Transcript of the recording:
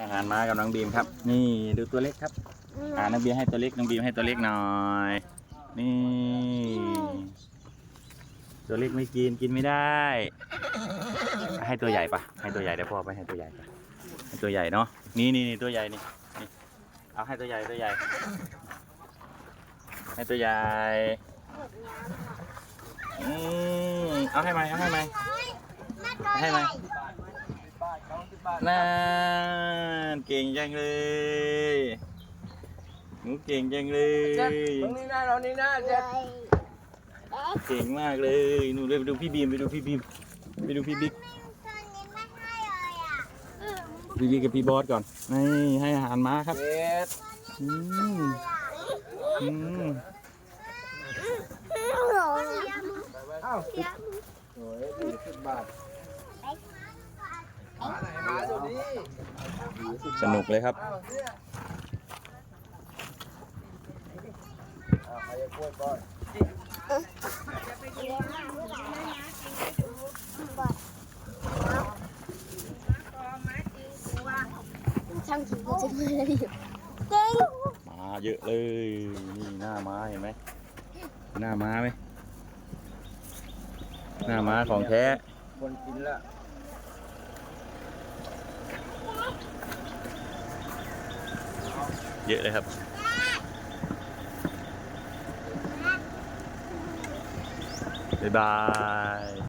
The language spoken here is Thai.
อาหารมากับน้องบีมครับ นี่ดูตัวเล็กครับอ่าน้องบีมให้ตัวเล็กน้องบีมให้ตัวเล็กหน่อย นี่ ตัวเล็กไม่กินกินไม่ได้ ให้ตัวใหญ่ปะให้ตัวใหญ่เดี๋ยวพ่อไปให้ตัวใหญ่ปะให้ตัวใหญ่เนาะนี่นี่นี่ตัวใหญ่นี่นี่เอาให้ตัวใหญ่ตัวใหญ่ ให้ตัวใหญ่อืมเอาให้ไหมเอาให้ไหมให้ไหม น่าเก่งจังเลยหนูเก่งจังเลย เจ็ดตรงนี้นะเรานี่นะเจ็ดเก่งมากเลยหนูเลยไปดูพี่บีมไปดูพี่บีมไปดูพี่บิ๊กพี่บิ๊กกับพี่บอสก่อนนี่ให้อาหารม้าครับเจ็ดอืมอืมเอ้าโอ้ยสี่สิบบาทมาไหนมาตัวนี้ สนุกเลยครับเอ้าเนี่ยเอ้าใครจะกล้วยก่อนช่างถึงก็จะไม่ได้อยู่เก่งมาเยอะเลยนี่หน้าม้าเห็นไหมหน้าม้าไหมหน้าม้าของแท้คนกินละ เยอะเลยครับ บ๊ายบาย